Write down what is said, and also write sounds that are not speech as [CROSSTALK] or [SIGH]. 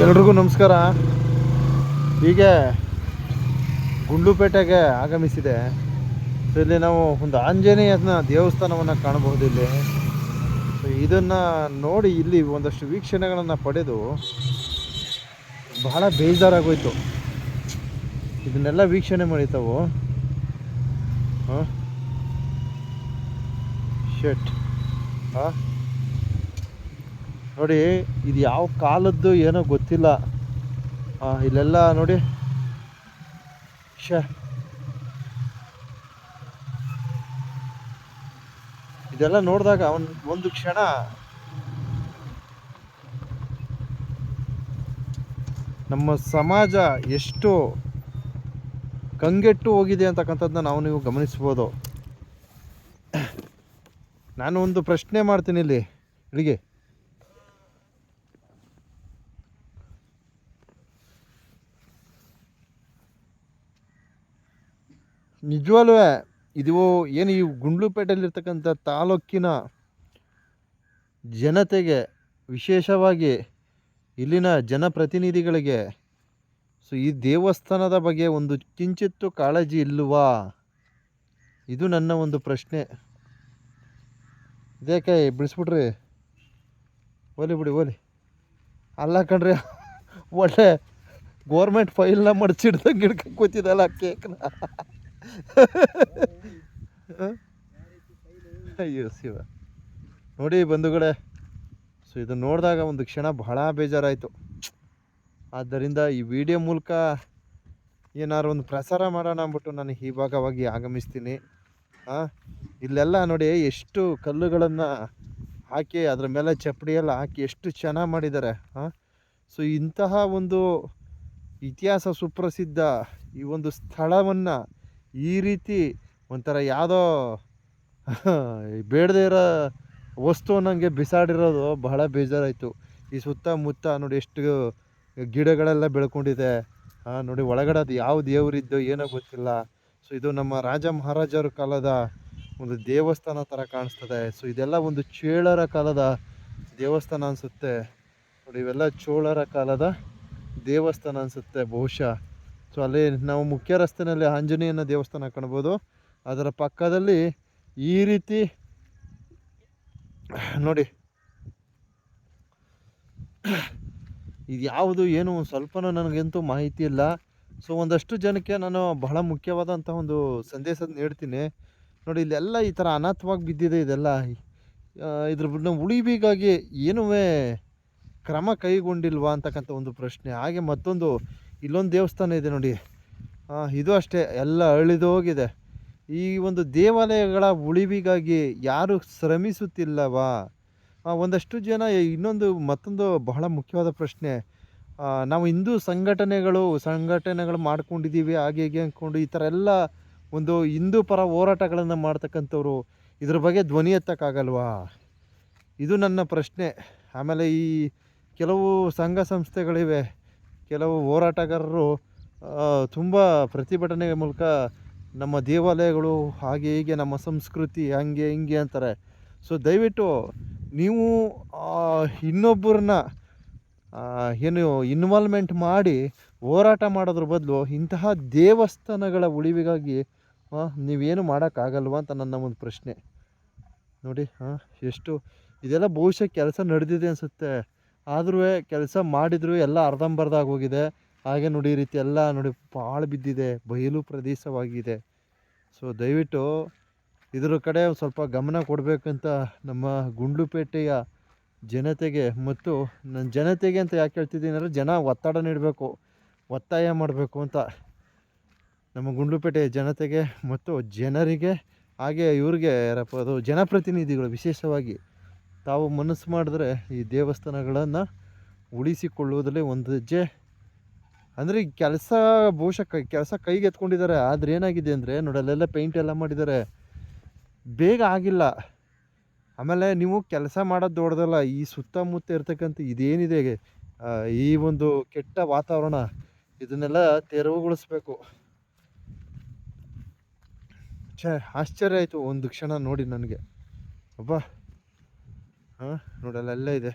ಎಲ್ರಿಗೂ ನಮಸ್ಕಾರ. ಹೀಗೆ ಗುಂಡುಪೇಟೆಗೆ ಆಗಮಿಸಿದೆ. ಇಲ್ಲಿ ನಾವು ಒಂದು ಆಂಜನೇಯನ ದೇವಸ್ಥಾನವನ್ನು ಕಾಣಬಹುದು ಇಲ್ಲಿ. ಸೊ ಇದನ್ನು ನೋಡಿ ಇಲ್ಲಿ ಒಂದಷ್ಟು ವೀಕ್ಷಣೆಗಳನ್ನು ಪಡೆದು ಬಹಳ ಬೇಜಾರಾಗೋಯ್ತು. ಇದನ್ನೆಲ್ಲ ವೀಕ್ಷಣೆ ಮಾಡಿತಾವು ಹಾಂ? ಶೆಟ್. ಹಾಂ? ನೋಡಿ, ಇದು ಯಾವ ಕಾಲದ್ದು ಏನೋ ಗೊತ್ತಿಲ್ಲ. ಇಲ್ಲೆಲ್ಲ ನೋಡಿ. ಶ ಇದೆಲ್ಲ ನೋಡಿದಾಗ ಒಂದು ಒಂದು ಕ್ಷಣ. ನಮ್ಮ ಸಮಾಜ ಎಷ್ಟು ಕಂಗೆಟ್ಟು ಹೋಗಿದೆ ಅಂತಕ್ಕಂಥದ್ದನ್ನ ನಾವು ನೀವು ಗಮನಿಸ್ಬೋದು. ನಾನು ಒಂದು ಪ್ರಶ್ನೆ ಮಾಡ್ತೀನಿ ಇಲ್ಲಿ. ಇಲ್ಲಿಗೆ. ನಿಜವಲ್ವೂ ಇದು ಏನು ಈ ಗುಂಡ್ಲುಪೇಟೆಯಲ್ಲಿರ್ತಕ್ಕಂಥ ತಾಲೂಕಿನ ಜನತೆಗೆ ವಿಶೇಷವಾಗಿ ಇಲ್ಲಿನ ಜನಪ್ರತಿನಿಧಿಗಳಿಗೆ ಸೊ ಈ ದೇವಸ್ಥಾನದ ಬಗ್ಗೆ ಒಂದು ಕಿಂಚಿತ್ತು ಕಾಳಜಿ ಇಲ್ಲವಾ? ಇದು ನನ್ನ ಒಂದು ಪ್ರಶ್ನೆ. ಇದೇಕೆ ಬಿಡಿಸ್ಬಿಟ್ರಿ ಓಲಿ ಬಿಡಿ, ಓಲಿ. ಅಲ್ಲ ಕಣ್ರಿ, ಒಳ್ಳೆ ಗೋರ್ಮೆಂಟ್ ಫೈಲ್ನ ಮಡಚಿಡ್ದಂಗೆ ಹಿಡ್ಕೊಂಡು ಕೂತಿದ್ದಲ್ಲ ಕೇಕ್ನ ಅಯ್ಯೋ, ಶಿವ. ನೋಡಿ ಬಂಧುಗಳೇ, ಸೊ ಇದು ನೋಡಿದಾಗ ಒಂದು ಕ್ಷಣ ಬಹಳ ಬೇಜಾರಾಯಿತು. ಆದ್ದರಿಂದ ಈ ವಿಡಿಯೋ ಮೂಲಕ ಏನಾದ್ರು ಒಂದು ಪ್ರಸಾರ ಮಾಡೋಣ ಅಂದ್ಬಿಟ್ಟು ನಾನು ಈ ಭಾಗವಾಗಿ ಆಗಮಿಸ್ತೀನಿ. ಹಾಂ ಇಲ್ಲೆಲ್ಲ ನೋಡಿ ಎಷ್ಟು ಕಲ್ಲುಗಳನ್ನು ಹಾಕಿ, ಅದ್ರ ಮೇಲೆ ಚಪ್ಪಡಿ ಎಲ್ಲ ಹಾಕಿ ಎಷ್ಟು ಚೆನ್ನಾಗಿ ಮಾಡಿದ್ದಾರೆ. ಹಾಂ ಸೊ ಇಂತಹ ಒಂದು ಇತಿಹಾಸ ಸುಪ್ರಸಿದ್ಧ ಈ ಒಂದು ಸ್ಥಳವನ್ನು ಈ ರೀತಿ ಒಂಥರ ಯಾವುದೋ [LAUGHS] ಬೇಡದೇ ಇರೋ ವಸ್ತು ನನಗೆ ಬಿಸಾಡಿರೋದು ಬಹಳ ಬೇಜಾರಾಯಿತು. ಈ ಸುತ್ತಮುತ್ತ ನೋಡಿ ಎಷ್ಟು ಗಿಡಗಳೆಲ್ಲ ಬೆಳ್ಕೊಂಡಿದೆ. ನೋಡಿ ಒಳಗಡೆ ಅದು ಯಾವ ದೇವರಿದ್ದೋ ಏನೋ ಗೊತ್ತಿಲ್ಲ. ಸೊ, ಇದು ನಮ್ಮ ರಾಜ ಮಹಾರಾಜರ ಕಾಲದ ಒಂದು ದೇವಸ್ಥಾನ ಥರ ಕಾಣಿಸ್ತದೆ. ಸೊ, ಇದೆಲ್ಲ ಒಂದು ಚೇಳರ ಕಾಲದ ದೇವಸ್ಥಾನ ಅನಿಸುತ್ತೆ. ನೋಡಿ, ಇವೆಲ್ಲ ಚೋಳರ ಕಾಲದ ದೇವಸ್ಥಾನ ಅನಿಸುತ್ತೆ ಬಹುಶಃ. ಸೊ ಅಲ್ಲಿ ನಾವು ಮುಖ್ಯ ರಸ್ತೆಯಲ್ಲಿ ಆಂಜನೇಯನ ದೇವಸ್ಥಾನ ಕಾಣ್ಬೋದು. ಅದರ ಪಕ್ಕದಲ್ಲಿ ಈ ರೀತಿ ನೋಡಿ. ಇದು ಯಾವುದು, ಏನು ಒಂದು ಸ್ವಲ್ಪನೂ ನನಗಂತೂ ಮಾಹಿತಿ ಇಲ್ಲ. ಸೊ ಒಂದಷ್ಟು ಜನಕ್ಕೆ ನಾನು ಬಹಳ ಮುಖ್ಯವಾದಂಥ ಒಂದು ಸಂದೇಶ ನೀಡ್ತೀನಿ. ನೋಡಿ, ಇಲ್ಲೆಲ್ಲ ಈ ಥರ ಅನಾಥವಾಗಿ ಬಿದ್ದಿದೆ ಇದೆಲ್ಲ. ಇದ್ರ ನಾವು ಉಳಿವಿಗಾಗಿ ಏನೂ ಕ್ರಮ ಕೈಗೊಂಡಿಲ್ವಾ ಅಂತಕ್ಕಂಥ ಒಂದು ಪ್ರಶ್ನೆ. ಹಾಗೆ ಮತ್ತೊಂದು ಇಲ್ಲೊಂದು ದೇವಸ್ಥಾನ ಇದೆ ನೋಡಿ. ಇದು ಅಷ್ಟೇ, ಎಲ್ಲ ಅಳಿದೋಗಿದೆ ಈ ಒಂದು ದೇವಾಲಯಗಳ ಉಳಿವಿಗಾಗಿ ಯಾರು ಶ್ರಮಿಸುತ್ತಿಲ್ಲವಾ? ಒಂದಷ್ಟು ಜನ, ಇನ್ನೊಂದು ಮತ್ತೊಂದು ಬಹಳ ಮುಖ್ಯವಾದ ಪ್ರಶ್ನೆ. ನಾವು ಹಿಂದೂ ಸಂಘಟನೆಗಳು ಸಂಘಟನೆಗಳು ಮಾಡ್ಕೊಂಡಿದ್ದೀವಿ, ಹಾಗೆ ಹೀಗೆ ಅಂದ್ಕೊಂಡು ಈ ಥರ ಎಲ್ಲ ಒಂದು ಹಿಂದೂ ಪರ ಹೋರಾಟಗಳನ್ನು ಮಾಡ್ತಕ್ಕಂಥವ್ರು, ಇದ್ರ ಬಗ್ಗೆ ಧ್ವನಿ ಎತ್ತಕ್ಕಾಗಲ್ವಾ? ಇದು ನನ್ನ ಪ್ರಶ್ನೆ. ಆಮೇಲೆ ಈ ಕೆಲವು ಸಂಘ ಸಂಸ್ಥೆಗಳಿವೆ ಕೆಲವು ಹೋರಾಟಗಾರರು ತುಂಬ ಪ್ರತಿಭಟನೆ ಮೂಲಕ ನಮ್ಮ ದೇವಾಲಯಗಳು ಹಾಗೆ ಹೀಗೆ, ನಮ್ಮ ಸಂಸ್ಕೃತಿ ಹಂಗೆ ಹಿಂಗೆ ಅಂತಾರೆ. ಸೊ ದಯವಿಟ್ಟು ನೀವು ಇನ್ನೊಬ್ಬರನ್ನ ಏನು ಇನ್ವಾಲ್ವ್ಮೆಂಟ್ ಮಾಡಿ ಹೋರಾಟ ಮಾಡೋದ್ರ ಬದಲು ಇಂತಹ ದೇವಸ್ಥಾನಗಳ ಉಳಿವಿಗಾಗಿ ನೀವೇನು ಮಾಡೋಕ್ಕಾಗಲ್ವ ಅಂತ ನನ್ನ ಒಂದು ಪ್ರಶ್ನೆ. ನೋಡಿ ಹಾಂ ಎಷ್ಟು ಇದೆಲ್ಲ ಬಹುಶಃ ಕೆಲಸ ನಡೆದಿದೆ ಅನಿಸುತ್ತೆ. ಆದ್ರೂ ಕೆಲಸ ಮಾಡಿದರೂ ಎಲ್ಲ ಅರ್ಧಂಬರ್ಧ ಆಗೋಗಿದೆ ಹಾಗೆ ನೋಡಿ ಈ ರೀತಿ ಎಲ್ಲ ನೋಡಿ ಭಾಳ ಬಿದ್ದಿದೆ, ಬಯಲು ಪ್ರದೇಶವಾಗಿದೆ. ಸೊ ದಯವಿಟ್ಟು ಇದರ ಕಡೆ ಸ್ವಲ್ಪ ಗಮನ ಕೊಡಬೇಕಂತ ನಮ್ಮ ಗುಂಡ್ಲುಪೇಟೆಯ ಜನತೆಗೆ ಮತ್ತು ನನ್ನ ಜನತೆಗೆ ಅಂತ ಯಾಕೆ ಹೇಳ್ತಿದ್ದೀನಿ ಅಂದರೆ ಜನ ಒತ್ತಡ ನೀಡಬೇಕು, ಒತ್ತಾಯ ಮಾಡಬೇಕು ಅಂತ ನಮ್ಮ ಗುಂಡ್ಲುಪೇಟೆಯ ಜನತೆಗೆ ಮತ್ತು ಜನರಿಗೆ, ಹಾಗೆ ಇವ್ರಿಗೆ ಅದು ಜನಪ್ರತಿನಿಧಿಗಳು ವಿಶೇಷವಾಗಿ ತಾವು ಮನಸ್ಸು ಮಾಡಿದ್ರೆ ಈ ದೇವಸ್ಥಾನಗಳನ್ನು ಉಳಿಸಿಕೊಳ್ಳುವುದರಲ್ಲಿ ಒಂದು ಹೆಜ್ಜೆ. ಅಂದರೆ ಈ ಕೆಲಸ ಬಹುಶಃ ಕೈ ಕೆಲಸ ಕೈಗೆ ಎತ್ಕೊಂಡಿದ್ದಾರೆ. ಆದರೆ ಏನಾಗಿದೆ ಅಂದರೆ ನೋಡಿ, ಅಲ್ಲೆಲ್ಲ ಪೇಂಟ್ ಎಲ್ಲ ಮಾಡಿದ್ದಾರೆ. ಬೇಗ ಆಗಿಲ್ಲ. ಆಮೇಲೆ ನೀವು ಕೆಲಸ ಮಾಡೋದು ದೊಡ್ಡದಲ್ಲ, ಈ ಸುತ್ತಮುತ್ತ ಇರ್ತಕ್ಕಂಥ ಇದೇನಿದೆ ಈ ಒಂದು ಕೆಟ್ಟ ವಾತಾವರಣ, ಇದನ್ನೆಲ್ಲ ತೆರವುಗೊಳಿಸ್ಬೇಕು. ಛೇ, ಆಶ್ಚರ್ಯ ಆಯಿತು. ಒಂದು ಕ್ಷಣ ನೋಡಿ ನನಗೆ. ಅಬ್ಬಾ. ಹಾಂ ನೋಡಲ್ಲ ಅಲ್ಲೇ ಇದೆ.